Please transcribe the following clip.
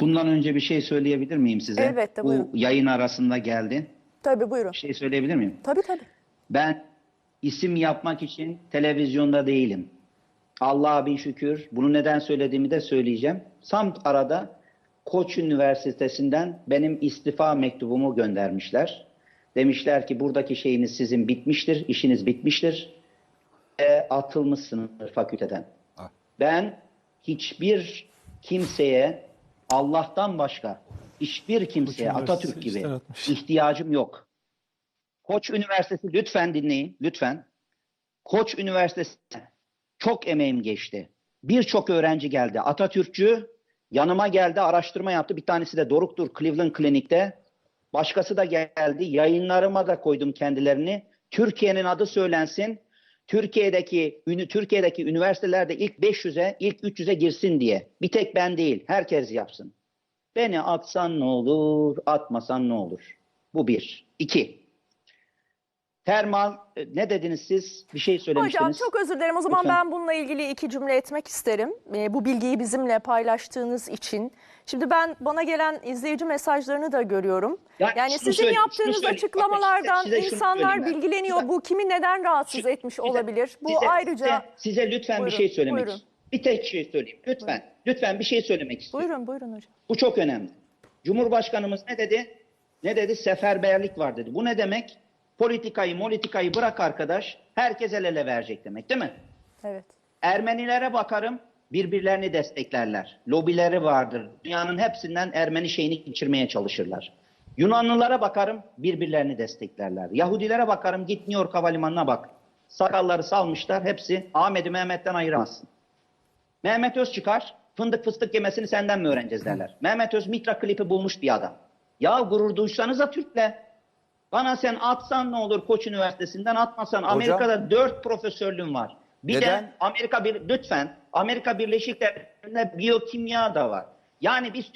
Bundan önce bir şey söyleyebilir miyim size? Elbette, buyurun. Bu yayın arasında geldi. Tabii buyurun. Bir şey söyleyebilir miyim? Tabii tabii. Ben isim yapmak için televizyonda değilim. Allah'a bin şükür. Bunu neden söylediğimi de söyleyeceğim. Sam arada Koç Üniversitesi'nden benim istifa mektubumu göndermişler. Demişler ki buradaki şeyiniz sizin bitmiştir, işiniz bitmiştir. E, atılmışsınız fakülteden. Ah. Ben hiçbir kimseye Allah'tan başka hiçbir kimseye Atatürk gibi ihtiyacım yok. Koç Üniversitesi lütfen dinleyin lütfen. Koç Üniversitesi çok emeğim geçti. Birçok öğrenci geldi. Atatürkçü yanıma geldi araştırma yaptı. Bir tanesi de Doruk'tur Cleveland Klinik'te. Başkası da geldi. Yayınlarıma da koydum kendilerini. Türkiye'nin adı söylensin. Türkiye'deki Türkiye'deki üniversitelerde ilk 500'e, ilk 300'e girsin diye. Bir tek ben değil, herkes yapsın. Beni atsan ne olur, atmasan ne olur? Bu bir. İki. Termal, e, ne dediniz siz? Bir şey söylemiştiniz. Hocam çok özür dilerim. O zaman Lütfen. ben bununla ilgili iki cümle etmek isterim. Ee, bu bilgiyi bizimle paylaştığınız için. Şimdi ben bana gelen izleyici mesajlarını da görüyorum. Ya yani sizin söyle- şunu yaptığınız açıklamalardan size şunu insanlar söyleyeyim bilgileniyor. Size- Bu kimi neden rahatsız Şu- etmiş size- olabilir? Bu size- ayrıca size, size lütfen Buyurun, bir şey söylemek buyurun. istiyorum. Bir tek şey söyleyeyim. Lütfen. Lütfen bir şey söylemek istiyorum. buyurun buyurun hocam. Bu çok önemli. Cumhurbaşkanımız ne dedi? Ne dedi? Seferberlik var dedi. Bu ne demek? Politikayı, politikayı bırak arkadaş. Herkes el ele verecek demek değil mi? Evet. Ermenilere bakarım birbirlerini desteklerler. Lobileri vardır. Dünyanın hepsinden Ermeni şeyini geçirmeye çalışırlar. Yunanlılara bakarım birbirlerini desteklerler. Yahudilere bakarım git New York Havalimanı'na bak. Sakalları salmışlar hepsi Ahmet'i Mehmet'ten ayıramazsın. Mehmet Öz çıkar fındık fıstık yemesini senden mi öğreneceğiz derler. Mehmet Öz Mitra klipi bulmuş bir adam. Ya gurur duysanıza Türk'le. Bana sen atsan ne olur Koç Üniversitesi'nden atmasan. Amerika'da dört profesörlüğüm var. Bir de Neden? Amerika bir lütfen Amerika Birleşik Devletleri'nde biyokimya da var. Yani biz